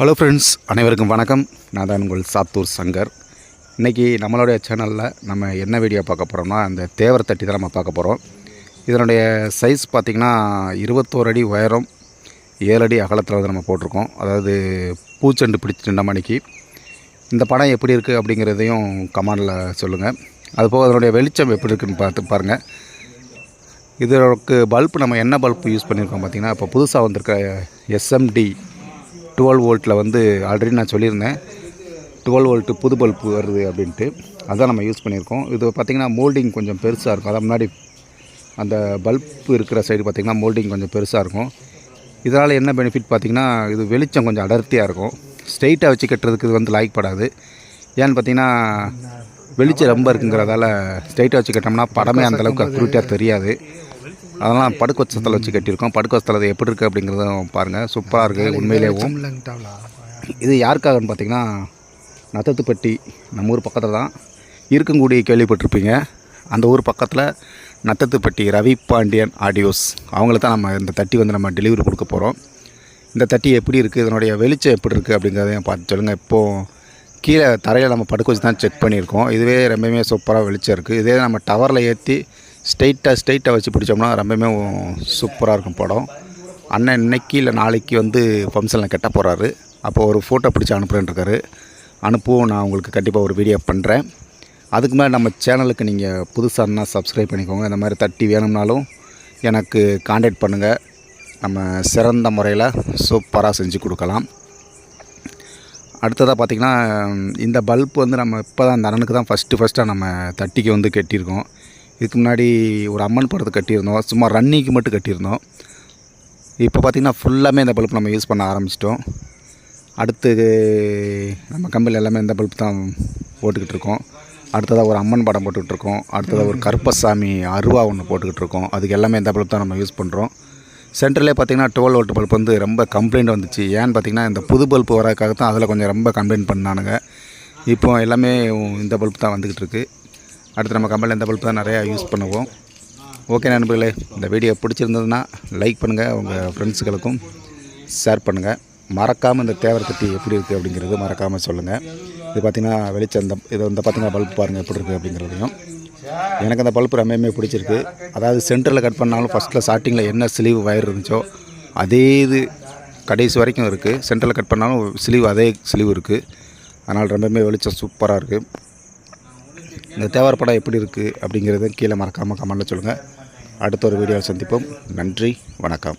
Hello friends அனைவருக்கும் வணக்கம். நான் தான் உங்கள் சாத்தூர் சங்கர். இன்றைக்கி நம்மளுடைய சேனலில் நம்ம என்ன வீடியோ பார்க்க போகிறோம்னா அந்த தேவர தட்டி தான் நம்ம பார்க்க போகிறோம் இதனுடைய சைஸ் பார்த்திங்கன்னா இருபத்தோரு அடி உயரம் ஏழு அடி அகலத்தில் வந்து நம்ம போட்டிருக்கோம். அதாவது பூச்செண்டு பிடிச்சி நின்ற மணிக்கு. இந்த படம் எப்படி இருக்குது அப்படிங்கிறதையும் கமெண்டில் சொல்லுங்கள் அதுபோக அதனுடைய வெளிச்சம் எப்படி இருக்குதுன்னு பார்த்து பாருங்கள் இதற்கு பல்ப் நம்ம என்ன பல்ப் யூஸ் பண்ணியிருக்கோம் பார்த்திங்கன்னா இப்போ புதுசாக வந்திருக்க எஸ்எம்டி டுவெல் வோல்ட்டில் வந்து ஆல்ரெடி நான் சொல்லியிருந்தேன். டுவெல் வோல்ட்டு புது பல்ப் வருது அப்படின்ட்டு. அதான் நம்ம யூஸ் பண்ணியிருக்கோம். இது பார்த்திங்கன்னா மோல்டிங் கொஞ்சம் பெருசாக இருக்கும். அதான் முன்னாடி அந்த பல்ப் இருக்கிற சைடு பார்த்திங்கன்னா மோல்டிங் கொஞ்சம் பெருசாக இருக்கும். இதனால் என்ன பெனிஃபிட் பார்த்திங்கன்னா இது வெளிச்சம் கொஞ்சம் அடர்த்தியாக இருக்கும். ஸ்ட்ரெயிட்டாக வச்சு கட்டுறதுக்கு இது வந்து லாய்க்கப்படாது ஏன்னு பார்த்தீங்கன்னா வெளிச்சம் ரொம்ப இருக்குங்கிறதால ஸ்ட்ரைட்டாக வச்சு கட்டோம்னா படமே அந்தளவுக்கு அக்யூரேட்டாக தெரியாது. அதெல்லாம் படுக்க வச்சத்தில் வச்சு கட்டியிருக்கோம். படுக்க வச்சத்தில் அது எப்படி இருக்குது அப்படிங்கிறதும் பாருங்கள் சூப்பராக இருக்குது உண்மையிலேயும் இது யாருக்காகன்னு பார்த்தீங்கன்னா நத்தத்துப்பட்டி நம்ம ஊர் பக்கத்தில் தான் இருக்கங்குடி கேள்விப்பட்டிருப்பீங்க. அந்த ஊர் பக்கத்தில் நத்தத்துப்பட்டி ரவி பாண்டியன் ஆடியோஸ். அவங்களுக்கு தான் நம்ம இந்த தட்டி வந்து நம்ம டெலிவரி கொடுக்க போகிறோம் இந்த தட்டி எப்படி இருக்குது இதனுடைய வெளிச்சம் எப்படி இருக்குது அப்படிங்கிறதையும் பார்த்து சொல்லுங்கள் இப்போது கீழே தரையில் நம்ம படுக்க வச்சு தான் செக் பண்ணியிருக்கோம். இதுவே ரொம்பவுமே சூப்பராக வெளிச்சம் இருக்குது இதே நம்ம டவரில் ஏற்றி ஸ்ட்ரைட்டாக ஸ்ட்ரைட்டாக வச்சு பிடிச்சோம்னா ரொம்பவுமே சூப்பராக இருக்கும் படம். அண்ணன் இன்னைக்கு இல்லை நாளைக்கு வந்து ஃபங்க்ஷனில் கட்ட போகிறாரு அப்போ ஒரு ஃபோட்டோ பிடிச்சி அனுப்புகிறேன்ருக்காரு அனுப்புவோம் நான் உங்களுக்கு கண்டிப்பாக ஒரு வீடியோ பண்ணுறேன் அதுக்கு மேலே நம்ம சேனலுக்கு நீங்கள் புதுசாக சப்ஸ்கிரைப் பண்ணிக்கோங்க. இந்த மாதிரி தட்டி வேணும்னாலும் எனக்கு காண்டாக்ட் பண்ணுங்கள் நம்ம சிறந்த முறையில் சூப்பராக செஞ்சு கொடுக்கலாம். அடுத்ததாக பார்த்திங்கன்னா இந்த பல்ப் வந்து நம்ம இப்போ தான் அந்த அண்ணனுக்கு தான் ஃபஸ்ட்டு ஃபஸ்ட்டாக நம்ம தட்டிக்கு வந்து கட்டியிருக்கோம். இதுக்கு முன்னாடி ஒரு அம்மன் படத்தை கட்டியிருந்தோம். சும்மா ரன்னிங்க்கு மட்டும் கட்டியிருந்தோம். இப்போ பார்த்திங்கன்னா ஃபுல்லாமே இந்த பல்ப் நம்ம யூஸ் பண்ண ஆரம்பிச்சிட்டோம். அடுத்து நம்ம கம்பெனியில் எல்லாமே இந்த பல்ப் தான் போட்டுக்கிட்டு இருக்கோம். அடுத்ததாக ஒரு அம்மன் படம் போட்டுக்கிட்டு இருக்கோம். அடுத்ததாக ஒரு கருப்பசாமி அருவா ஒன்று போட்டுக்கிட்டு இருக்கோம். அதுக்கு எல்லாமே இந்த பல்ப் தான் நம்ம யூஸ் பண்ணுறோம் சென்ட்ரலே பார்த்திங்கன்னா டுவெல் வோல்ட் பல்ப் வந்து ரொம்ப கம்ப்ளைண்ட் வந்துச்சு. ஏன்னு பார்த்திங்கன்னா இந்த புது பல்ப் வரதுக்காக தான் அதில் கொஞ்சம் ரொம்ப கம்ப்ளைண்ட் பண்ணானுங்க. இப்போ எல்லாமே இந்த பல்ப் தான் வந்துக்கிட்டு இருக்குது அடுத்து நம்ம கம்பெனியில் இந்த பல்ப் தான் நிறையா யூஸ் பண்ணுவோம். ஓகே நண்பர்களே இந்த வீடியோ பிடிச்சிருந்ததுன்னா லைக் பண்ணுங்கள் உங்கள் ஃப்ரெண்ட்ஸுகளுக்கும் ஷேர் பண்ணுங்கள் மறக்காமல் இந்த தேவரை தட்டி எப்படி இருக்குது அப்படிங்கிறது மறக்காமல் சொல்லுங்கள் இது பார்த்திங்கன்னா வெளிச்சம் இந்த இது வந்து பார்த்திங்கன்னா பல்ப் பாருங்கள் எப்படி இருக்குது அப்படிங்கிறதையும். எனக்கு அந்த பல்ப் ரொம்பவுமே பிடிச்சிருக்கு. அதாவது சென்டரில் கட் பண்ணாலும் ஃபஸ்ட்டில் ஸ்டார்டிங்கில் என்ன ஸ்லீவ் வயர் இருந்துச்சோ அதே இது கடைசி வரைக்கும் இருக்குது சென்டரில் கட் பண்ணாலும் ஸ்லீவ் அதே ஸ்லீவ் இருக்குது அதனால் ரொம்பவுமே வெளிச்சம் சூப்பராக இருக்குது இந்த தேவார் படம் எப்படி இருக்குது அப்படிங்கிறத கீழே மறக்காமல் கமெண்டில் சொல்லுங்கள் அடுத்த ஒரு வீடியோவில் சந்திப்போம். நன்றி வணக்கம்.